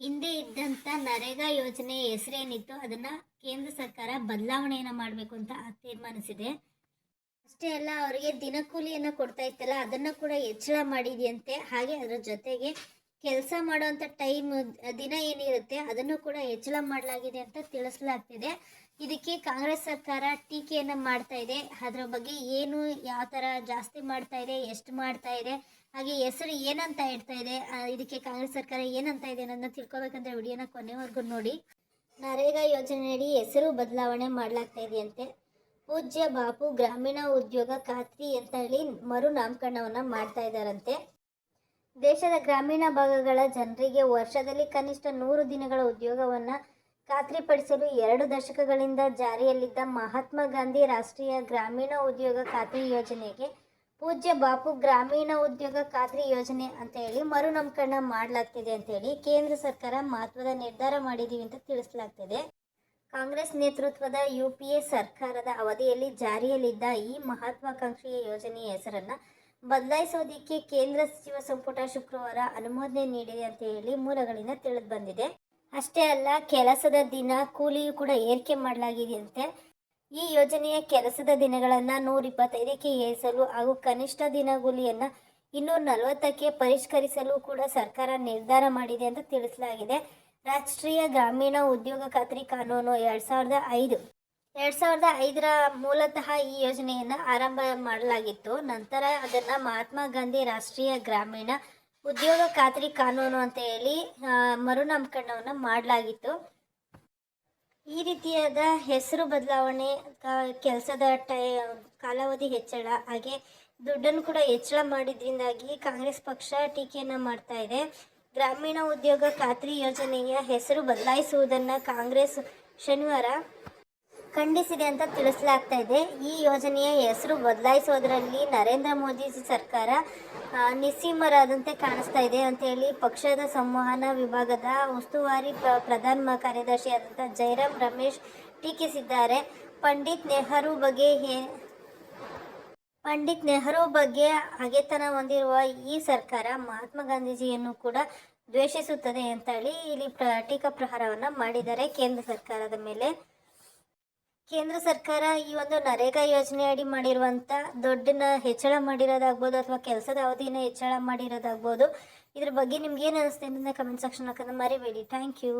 ಹಿಂದೆ ಇದ್ದಂಥ ನರೇಗಾ ಯೋಜನೆ ಹೆಸರೇನಿತ್ತು ಅದನ್ನು ಕೇಂದ್ರ ಸರ್ಕಾರ ಬದಲಾವಣೆಯನ್ನು ಮಾಡಬೇಕು ಅಂತ ತೀರ್ಮಾನಿಸಿದೆ ಅಷ್ಟೇ ಅಲ್ಲ, ಅವರಿಗೆ ದಿನಕೂಲಿಯನ್ನು ಕೊಡ್ತಾ ಇತ್ತಲ್ಲ, ಅದನ್ನು ಕೂಡ ಹೆಚ್ಚಳ ಮಾಡಿದೆಯಂತೆ. ಹಾಗೆ ಅದರ ಜೊತೆಗೆ ಕೆಲಸ ಮಾಡುವಂಥ ಟೈಮ್ ದಿನ ಏನಿರುತ್ತೆ ಅದನ್ನು ಕೂಡ ಹೆಚ್ಚಳ ಮಾಡಲಾಗಿದೆ ಅಂತ ತಿಳಿಸಲಾಗ್ತಿದೆ. ಇದಕ್ಕೆ ಕಾಂಗ್ರೆಸ್ ಸರ್ಕಾರ ಟೀಕೆಯನ್ನು ಮಾಡ್ತಾ ಇದೆ. ಅದರ ಬಗ್ಗೆ ಏನು, ಯಾವ ಥರ ಜಾಸ್ತಿ ಮಾಡ್ತಾ ಇದೆ, ಎಷ್ಟು ಮಾಡ್ತಾ ಇದೆ, ಹಾಗೆ ಹೆಸರು ಏನಂತ ಇಡ್ತಾ ಇದೆ ಇದಕ್ಕೆ ಕಾಂಗ್ರೆಸ್ ಸರ್ಕಾರ ಏನಂತ ಇದೆ ಅನ್ನೋದನ್ನ ತಿಳ್ಕೊಬೇಕಂದ್ರೆ ವಿಡಿಯೋನ ಕೊನೆವರೆಗೂ ನೋಡಿ. ನರೇಗಾ ಯೋಜನೆಯಡಿ ಹೆಸರು ಬದಲಾವಣೆ ಮಾಡಲಾಗ್ತಾ ಇದೆಯಂತೆ. ಪೂಜ್ಯ ಬಾಪು ಗ್ರಾಮೀಣ ಉದ್ಯೋಗ ಖಾತ್ರಿ ಅಂತ ಹೇಳಿ ಮರು ನಾಮಕರಣವನ್ನು ಮಾಡ್ತಾ ಇದ್ದಾರಂತೆ. ದೇಶದ ಗ್ರಾಮೀಣ ಭಾಗಗಳ ಜನರಿಗೆ ವರ್ಷದಲ್ಲಿ ಕನಿಷ್ಠ ನೂರು ದಿನಗಳ ಉದ್ಯೋಗವನ್ನು ಖಾತ್ರಿಪಡಿಸಲು ಎರಡು ದಶಕಗಳಿಂದ ಜಾರಿಯಲ್ಲಿದ್ದ ಮಹಾತ್ಮ ಗಾಂಧಿ ರಾಷ್ಟ್ರೀಯ ಗ್ರಾಮೀಣ ಉದ್ಯೋಗ ಖಾತ್ರಿ ಯೋಜನೆಗೆ ಪೂಜ್ಯ ಬಾಪು ಗ್ರಾಮೀಣ ಉದ್ಯೋಗ ಖಾತ್ರಿ ಯೋಜನೆ ಅಂತ ಹೇಳಿ ಮರು ನಾಮಕರಣ ಮಾಡಲಾಗ್ತಿದೆ ಅಂತ ಹೇಳಿ ಕೇಂದ್ರ ಸರ್ಕಾರ ಮಹತ್ವದ ನಿರ್ಧಾರ ಮಾಡಿದೀವಿ ಅಂತ ತಿಳಿಸಲಾಗ್ತಿದೆ. ಕಾಂಗ್ರೆಸ್ ನೇತೃತ್ವದ ಯು ಪಿ ಎ ಸರ್ಕಾರದ ಅವಧಿಯಲ್ಲಿ ಜಾರಿಯಲ್ಲಿದ್ದ ಈ ಮಹತ್ವಾಕಾಂಕ್ಷೆಯ ಯೋಜನೆಯ ಹೆಸರನ್ನು ಬದಲಾಯಿಸೋದಕ್ಕೆ ಕೇಂದ್ರ ಸಚಿವ ಸಂಪುಟ ಶುಕ್ರವಾರ ಅನುಮೋದನೆ ನೀಡಿದೆ ಅಂತ ಹೇಳಿ ಮೂಲಗಳಿಂದ ತಿಳಿದು ಬಂದಿದೆ. ಅಷ್ಟೇ ಅಲ್ಲ, ಕೆಲಸದ ದಿನ ಕೂಲಿಯು ಕೂಡ ಏರಿಕೆ ಮಾಡಲಾಗಿದೆಯಂತೆ. ಈ ಯೋಜನೆಯ ಕೆಲಸದ ದಿನಗಳನ್ನು ನೂರ ಇಪ್ಪತ್ತೈದಕ್ಕೆ ಏರಿಸಲು ಹಾಗೂ ಕನಿಷ್ಠ ದಿನಗೂಲಿಯನ್ನು ಇನ್ನೂರ ನಲವತ್ತಕ್ಕೆ ಪರಿಷ್ಕರಿಸಲು ಕೂಡ ಸರ್ಕಾರ ನಿರ್ಧಾರ ಮಾಡಿದೆ ಅಂತ ತಿಳಿಸಲಾಗಿದೆ. ರಾಷ್ಟ್ರೀಯ ಗ್ರಾಮೀಣ ಉದ್ಯೋಗ ಖಾತ್ರಿ ಕಾನೂನು ಎರಡು ಸಾವಿರದ ಐದು. ಎರಡು ಸಾವಿರದ ಐದರ ಮೂಲತಃ ಈ ಯೋಜನೆಯನ್ನು ಆರಂಭ ಮಾಡಲಾಗಿತ್ತು. ನಂತರ ಅದನ್ನು ಮಹಾತ್ಮ ಗಾಂಧಿ ರಾಷ್ಟ್ರೀಯ ಗ್ರಾಮೀಣ ಉದ್ಯೋಗ ಖಾತ್ರಿ ಕಾನೂನು ಅಂತ ಹೇಳಿ ಮರುನಾಮಕರಣವನ್ನು ಮಾಡಲಾಗಿತ್ತು. ಈ ರೀತಿಯಾದ ಹೆಸರು ಬದಲಾವಣೆ ಕೆಲಸದ ಟೈ, ಕಾಲಾವಧಿ ಹೆಚ್ಚಳ, ಹಾಗೆ ದುಡ್ಡನ್ನು ಕೂಡ ಹೆಚ್ಚಳ ಮಾಡಿದ್ರಿಂದಾಗಿ ಕಾಂಗ್ರೆಸ್ ಪಕ್ಷ ಟೀಕೆಯನ್ನು ಮಾಡ್ತಾ ಇದೆ. ಗ್ರಾಮೀಣ ಉದ್ಯೋಗ ಖಾತ್ರಿ ಯೋಜನೆಯ ಹೆಸರು ಬದಲಾಯಿಸುವುದನ್ನು ಕಾಂಗ್ರೆಸ್ ಶನಿವಾರ ಖಂಡಿಸಿದೆ ಅಂತ ತಿಳಿಸಲಾಗ್ತಾ ಇದೆ. ಈ ಯೋಜನೆಯ ಹೆಸರು ಬದಲಾಯಿಸೋದ್ರಲ್ಲಿ ನರೇಂದ್ರ ಮೋದಿ ಸರ್ಕಾರ ನಿಸ್ಸೀಮರಾದಂತೆ ಕಾಣಿಸ್ತಾ ಇದೆ ಅಂತ ಹೇಳಿ ಪಕ್ಷದ ಸಂವಹನ ವಿಭಾಗದ ಉಸ್ತುವಾರಿ ಪ್ರ- ಪ್ರಧಾನ ಕಾರ್ಯದರ್ಶಿಯಾದಂಥ ಜೈರಾಮ್ ರಮೇಶ್ ಟೀಕಿಸಿದ್ದಾರೆ. ಪಂಡಿತ್ ನೆಹರು ಬಗ್ಗೆ ಹೇ- ಪಂಡಿತ್ ನೆಹರು ಬಗ್ಗೆ ಹಗೆತನ ಹೊಂದಿರುವ ಈ ಸರ್ಕಾರ ಮಹಾತ್ಮ ಗಾಂಧೀಜಿಯನ್ನು ಕೂಡ ದ್ವೇಷಿಸುತ್ತದೆ ಅಂತ ಹೇಳಿ ಇಲ್ಲಿ ಪ್ರ ಟೀಕಾ ಪ್ರಹಾರವನ್ನು ಮಾಡಿದ್ದಾರೆ ಕೇಂದ್ರ ಸರ್ಕಾರದ ಮೇಲೆ. ಕೇಂದ್ರ ಸರ್ಕಾರ ಈ ಒಂದು ನರೇಗಾ ಯೋಜನೆ ಅಡಿ ಮಾಡಿರುವಂಥ ದುಡ್ಡನ್ನ ಹೆಚ್ಚಳ ಮಾಡಿರೋದಾಗ್ಬೋದು ಅಥವಾ ಕೆಲಸದ ಅವಧಿನ ಹೆಚ್ಚಳ ಮಾಡಿರೋದಾಗ್ಬೋದು. ಇದ್ರ ಬಗ್ಗೆ ನಿಮ್ಗೆ ಏನು ಅನಿಸ್ತೆ ಅಂತ ಕಮೆಂಟ್ ಸೆಕ್ಷನ್ ಹಾಕೋದು ಮರಿಬೇಡಿ ಥ್ಯಾಂಕ್ ಯು